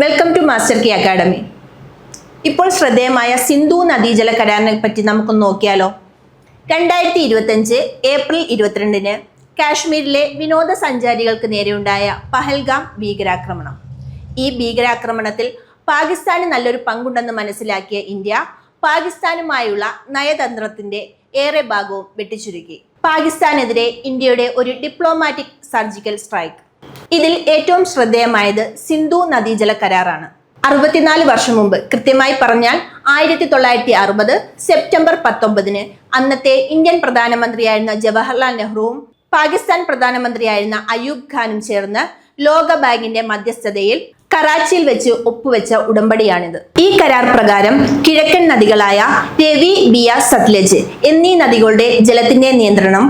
Master കി academy ഇപ്പോൾ ശ്രദ്ധേയമായ സിന്ധു നദീജല കരാറിനെ പറ്റി നമുക്ക് നോക്കിയാലോ? രണ്ടായിരത്തി ഇരുപത്തഞ്ച് ഏപ്രിൽ ഇരുപത്തിരണ്ടിന് കാശ്മീരിലെ വിനോദസഞ്ചാരികൾക്ക് നേരെയുണ്ടായ പഹൽഗാം ഭീകരാക്രമണം. ഈ ഭീകരാക്രമണത്തിൽ പാകിസ്ഥാന് നല്ലൊരു പങ്കുണ്ടെന്ന് മനസ്സിലാക്കിയ ഇന്ത്യ പാകിസ്ഥാനുമായുള്ള നയതന്ത്രത്തിന്റെ ഏറെ ഭാഗവും വെട്ടിച്ചുരുക്കി. പാകിസ്ഥാനെതിരെ ഇന്ത്യയുടെ ഒരു ഡിപ്ലോമാറ്റിക് സർജിക്കൽ സ്ട്രൈക്ക് ഇതിൽ ഏറ്റവും ശ്രദ്ധേയമായത് സിന്ധു നദീജല കരാറാണ്. അറുപത്തിനാല് വർഷം മുമ്പ് കൃത്യമായി പറഞ്ഞാൽ ആയിരത്തി തൊള്ളായിരത്തി അറുപത് സെപ്റ്റംബർ പത്തൊമ്പതിന് അന്നത്തെ ഇന്ത്യൻ പ്രധാനമന്ത്രിയായിരുന്ന ജവഹർലാൽ നെഹ്റുവും പാകിസ്ഥാൻ പ്രധാനമന്ത്രിയായിരുന്ന അയൂബ് ഖാനും ചേർന്ന് ലോക ബാങ്കിന്റെ മധ്യസ്ഥതയിൽ കറാച്ചിയിൽ വെച്ച് ഒപ്പുവെച്ച ഉടമ്പടിയാണിത്. ഈ കരാർ പ്രകാരം കിഴക്കൻ നദികളായ രവി ബിയ സത്ലജ് എന്നീ നദികളുടെ ജലത്തിന്റെ നിയന്ത്രണം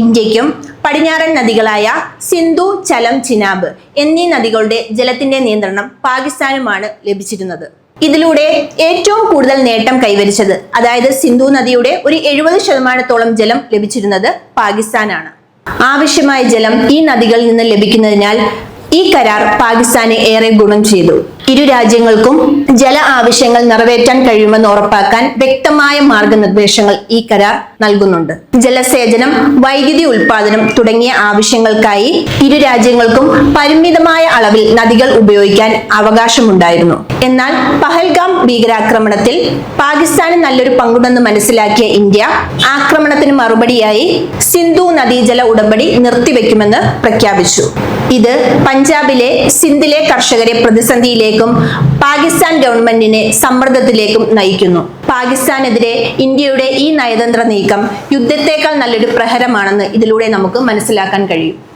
ഇന്ത്യക്കും പടിഞ്ഞാറൻ നദികളായ സിന്ധു ചലം ചിനാബ് എന്നീ നദികളുടെ ജലത്തിന്റെ നിയന്ത്രണം പാകിസ്ഥാനുമാണ് ലഭിച്ചിരുന്നത്. ഇതിലൂടെ ഏറ്റവും കൂടുതൽ നേട്ടം കൈവരിച്ചത് അതായത് സിന്ധു നദിയുടെ ഒരു എഴുപത് ശതമാനത്തോളം ജലം ലഭിച്ചിരുന്നത് പാകിസ്ഥാനാണ്. ആവശ്യമായ ജലം ഈ നദികളിൽ നിന്ന് ലഭിക്കുന്നതിനാൽ ഈ കരാർ പാകിസ്ഥാന് ഏറെ ഗുണം ചെയ്തു. ഇരു രാജ്യങ്ങൾക്കും ജല ആവശ്യങ്ങൾ നിറവേറ്റാൻ കഴിയുമെന്ന് ഉറപ്പാക്കാൻ വ്യക്തമായ മാർഗനിർദ്ദേശങ്ങൾ ഈ കരാർ നൽകുന്നുണ്ട്. ജലസേചനം വൈദ്യുതി ഉൽപാദനം തുടങ്ങിയ ആവശ്യങ്ങൾക്കായി ഇരു രാജ്യങ്ങൾക്കും പരിമിതമായ അളവിൽ നദികൾ ഉപയോഗിക്കാൻ അവകാശമുണ്ടായിരുന്നു. എന്നാൽ പഹൽഗാം ഭീകരാക്രമണത്തിൽ പാകിസ്ഥാന് നല്ലൊരു പങ്കുണ്ടെന്ന് മനസ്സിലാക്കിയ ഇന്ത്യ ആക്രമണത്തിന് മറുപടിയായി സിന്ധു നദീജല ഉടമ്പടി നിർത്തിവെക്കുമെന്ന് പ്രഖ്യാപിച്ചു. ഇത് പഞ്ചാബിലെ സിന്ധിലെ കർഷകരെ പ്രതിസന്ധിയിലേക്കും പാകിസ്ഥാൻ ഗവൺമെന്റിനെ സമ്മർദ്ദത്തിലേക്കും നയിക്കുന്നു. പാകിസ്ഥാനെതിരെ ഇന്ത്യയുടെ ഈ നയതന്ത്ര നീക്കം യുദ്ധത്തേക്കാൾ നല്ലൊരു പ്രഹരമാണെന്ന് ഇതിലൂടെ നമുക്ക് മനസ്സിലാക്കാൻ കഴിയും.